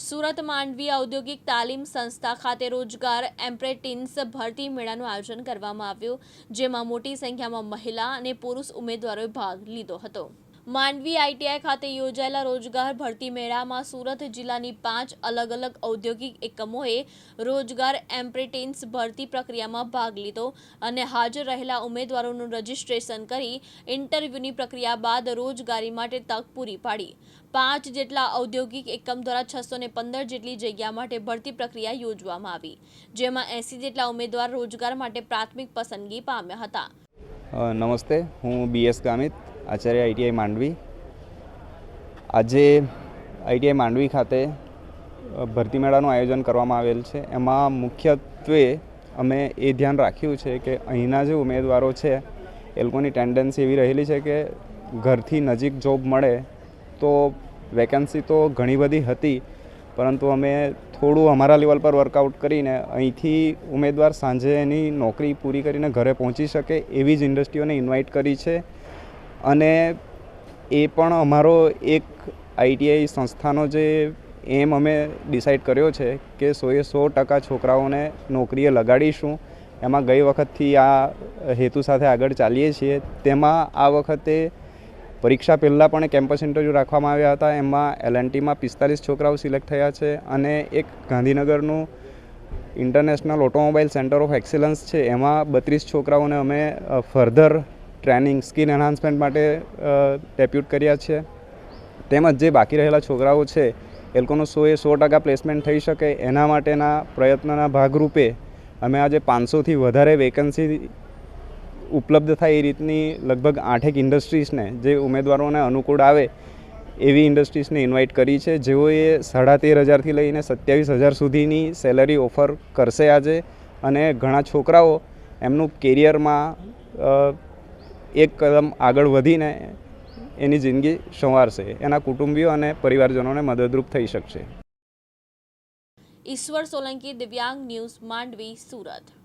સુરત માંડવી ઔદ્યોગિક તાલીમ સંસ્થા ખાતે રોજગાર એમ્પ્રેટિન્સ ભરતી મેળાનું આયોજન કરવામાં આવ્યું, જેમાં મોટી સંખ્યામાં મહિલા અને પુરુષ ઉમેદવારોએ ભાગ લીધો હતો. માંડવી આઈટીઆઈ ખાતે યોજાયેલા રોજગાર ભરતી મેળામાં સુરત જિલ્લાની પાંચ અલગ અલગ ઔદ્યોગિક એકમોએ રોજગાર એમ્પ્રેટેન્સ ભરતી પ્રક્રિયામાં ભાગ લીધો અને હાજર રહેલા ઉમેદવારોનું રજીસ્ટ્રેશન કરી ઇન્ટરવ્યૂની પ્રક્રિયા બાદ રોજગારી માટે તક પૂરી પાડી. પાંચ જેટલા ઔદ્યોગિક એકમ દ્વારા છસો ને પંદર જેટલી જગ્યા માટે ભરતી પ્રક્રિયા યોજવામાં આવી, જેમાં એંસી જેટલા ઉમેદવાર રોજગાર માટે પ્રાથમિક પસંદગી પામ્યા હતા. નમસ્તે, હું બીએસ ગામિત આચાર્ય આઈટીઆઈ માંડવી. આજે આઈટીઆઈ માંડવી ખાતે ભરતી મેળાનું આયોજન કરવામાં આવેલ છે. એમાં મુખ્યત્વે અમે એ ધ્યાન રાખ્યું છે કે અહીંના જે ઉમેદવારો છે, એ લોકોની ટેન્ડન્સી એવી રહેલી છે કે ઘરથી નજીક જોબ મળે તો વેકેન્સી તો ઘણી બધી હતી, પરંતુ અમે થોડું અમારા લેવલ પર વર્કઆઉટ કરીને અહીંથી ઉમેદવાર સાંજે એની નોકરી પૂરી કરીને ઘરે પહોંચી શકે એવી જ ઇન્ડસ્ટ્રીઓને ઇન્વાઇટ કરી છે. અને એ પણ અમારો એક આઈટીઆઈ સંસ્થાનો જે એમ અમે ડિસાઈડ કર્યો છે કે સોએ સો ટકા છોકરાઓને નોકરીએ લગાડીશું. એમાં ગઈ વખતથી આ હેતુ સાથે આગળ ચાલીએ છીએ. તેમાં આ વખતે પરીક્ષા પહેલાં પણ કેમ્પસ ઇન્ટરવ્યૂ રાખવામાં આવ્યા હતા. એમાં એલએનટીમાં પિસ્તાલીસ છોકરાઓ સિલેક્ટ થયા છે અને એક ગાંધીનગરનું international automobile centre of excellence છે. એમાં બત્રીસ છોકરાઓને અમે ફર્ધર ટ્રેનિંગ સ્કિલ એન્હાન્સમેન્ટ માટે ડેપ્યુટ કર્યા છે. તેમજ જે બાકી રહેલા છોકરાઓ છે એ લોકોનું સો એ સો ટકા પ્લેસમેન્ટ થઈ શકે એના માટેના પ્રયત્નના ભાગરૂપે અમે આજે પાંચસોથી વધારે વેકન્સી ઉપલબ્ધ થાય એ રીતની લગભગ આઠેક ઇન્ડસ્ટ્રીઝને, જે ઉમેદવારોને અનુકૂળ આવે એવી ઇન્ડસ્ટ્રીઝને ઇન્વાઇટ કરી છે. જેઓએ સાડા તેર હજારથી લઈને સત્યાવીસ હજાર સુધીની સેલરી ઓફર કરશે આજે. અને ઘણા છોકરાઓ એમનું કેરિયરમાં એક કદમ આગળ વધીને એની જિંદગી સંવારશે, એના કુટુંબીઓ અને પરિવારજનોને મદદરૂપ થઈ શકશે. ઈશ્વર સોલંકી, દિવ્યાંગ ન્યૂઝ, માંડવી, સુરત.